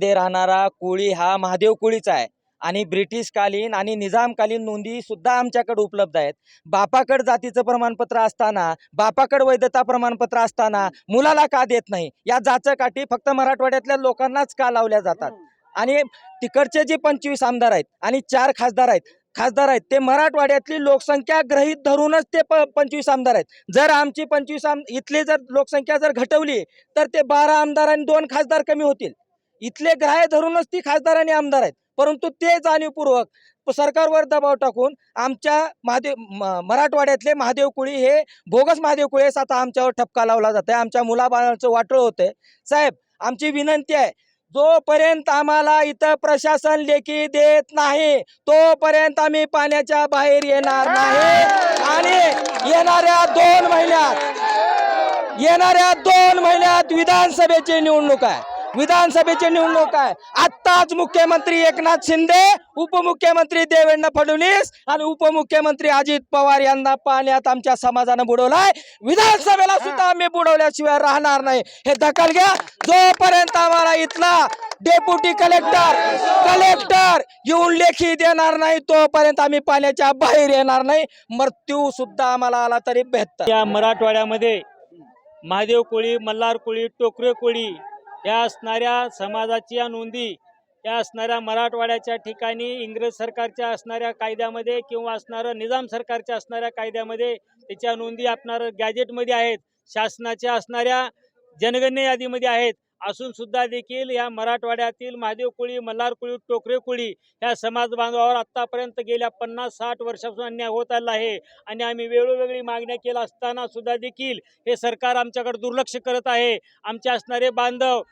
मध्ये राहणारा कोळी हा महादेव कोळीचा आहे. आणि ब्रिटिशकालीन आणि निजामकालीन नोंदी सुद्धा आमच्याकडे उपलब्ध आहेत. बापाकड जातीचं प्रमाणपत्र असताना बापाकड वैधता प्रमाणपत्र असताना मुलाला का देत नाही? या जाचकाठी फक्त मराठवाड्यातल्या लोकांनाच का लावल्या जातात? आणि तिकडचे जे पंचवीस आमदार आहेत आणि चार खासदार आहेत खासदार आहेत ते मराठवाड्यातली लोकसंख्या ग्रहित धरूनच ते प पंचवीस आमदार आहेत. जर आमची पंचवीस आम इथली जर लोकसंख्या जर घटवली तर ते बारा आमदार आणि दोन खासदार कमी होतील. इथले ग्राह्य धरूनच ती खासदार आणि आमदार आहेत. परंतु ते जाणीवपूर्वक सरकारवर दबाव टाकून आमच्या महादेव मराठवाड्यातले महादेव कुळी हे बोगस महादेव कुळेस आता आमच्यावर ठपका लावला जात आहे आमच्या मुलाबाळांचं वाटळ होतंय. साहेब आमची विनंती आहे जोपर्यंत आम्हाला इथं प्रशासन लेखी देत नाही तोपर्यंत आम्ही पाण्याच्या बाहेर येणार नाही. आणि येणाऱ्या दोन महिन्यात येणाऱ्या दोन महिन्यात विधानसभेची निवडणूक आहे. विधानसभेची निवडणूक आहे. आत्ताच मुख्यमंत्री एकनाथ शिंदे उपमुख्यमंत्री देवेंद्र फडणवीस आणि उपमुख्यमंत्री अजित पवार यांना पाण्यात आमच्या समाजानं बुडवलाय. विधानसभेला सुद्धा आम्ही बुडवल्याशिवाय राहणार नाही. हे दखल घ्या. जोपर्यंत आम्हाला इथला डेप्युटी कलेक्टर कलेक्टर येऊन लेखी देणार नाही तोपर्यंत आम्ही पाण्याच्या बाहेर येणार नाही. मृत्यू सुद्धा आम्हाला आला तरी बेहतर या मराठवाड्यामध्ये महादेव कोळी मल्हार कोळी टोकरे कोळी या असणाऱ्या समाजाच्या नोंदी या असणाऱ्या मराठवाड्याच्या ठिकाणी इंग्रज सरकारच्या असणाऱ्या कायद्यामध्ये किंवा असणारं निजाम सरकारच्या असणाऱ्या कायद्यामध्ये त्याच्या नोंदी आपणार गॅजेटमध्ये आहेत. शासनाच्या असणाऱ्या जनगणने यादीमध्ये आहेत. असून सुद्धा देखील या मराठवाड्यातील महादेव कोळी मल्हार कोळी टोकरे कोळी ह्या समाज बांधवावर आत्तापर्यंत गेल्या पन्नास साठ वर्षापासून अन्याय होत आला आहे. आणि आम्ही वेळोवेगळी मागण्या केल्या असताना सुद्धा देखील हे सरकार आमच्याकडे दुर्लक्ष करत आहे. आमचे असणारे बांधव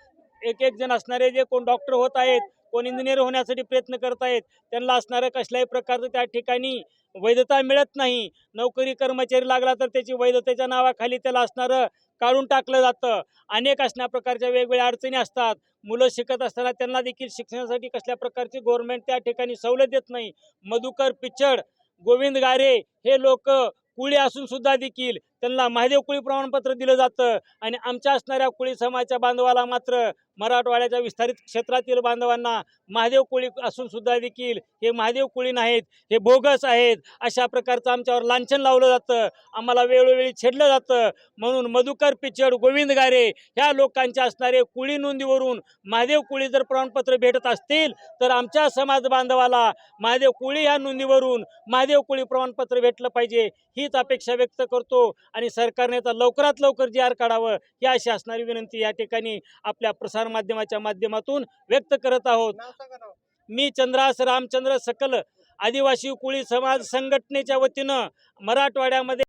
एक एक जण असणारे जे कोण डॉक्टर होत आहेत कोण इंजिनियर होण्यासाठी प्रयत्न करत आहेत त्यांना असणारं कसल्याही प्रकारचं त्या ठिकाणी वैधता मिळत नाही. नोकरी कर्मचारी लागला तर त्याची वैधतेच्या नावाखाली त्याला असणारं काढून टाकलं जातं. अनेक असण्या प्रकारच्या वेगवेगळ्या अडचणी असतात. मुलं शिकत असताना त्यांना देखील शिक्षणासाठी कसल्या प्रकारची गव्हर्नमेंट त्या ठिकाणी सवलत देत नाही. मधुकर पिचड गोविंद गारे हे लोक कुळी असून सुद्धा देखील त्यांना महादेव कुळी प्रमाणपत्र दिलं जातं. आणि आमच्या असणाऱ्या कुळी समाजाच्या बांधवाला मात्र मराठवाड्याच्या विस्तारित क्षेत्रातील बांधवांना महादेव कोळी असून सुद्धा देखील हे महादेव कोळी नाहीत हे बोगस आहेत. अशा प्रकारचं आमच्यावर लांछन लावलं जातं. आम्हाला वेळोवेळी छेडलं जातं. म्हणून मधुकर पिचड गोविंद गारे ह्या लोकांच्या असणारे कुळी नोंदीवरून महादेव कुळी जर प्रमाणपत्र भेटत असतील तर आमच्या समाज बांधवाला महादेव कुळी ह्या नोंदीवरून महादेव कुळी प्रमाणपत्र भेटलं पाहिजे हीच अपेक्षा व्यक्त करतो. आणि सरकारने आता लवकरात लवकर जी आर काढावं ही अशी असणारी विनंती या ठिकाणी आपल्या प्रसार माध्यमाच्या माध्यमातून व्यक्त करत आहोत. मी चंद्रास रामचंद्र सकल आदिवासी कुळी समाज संघटनेच्या वतीनं मराठवाड्यामध्ये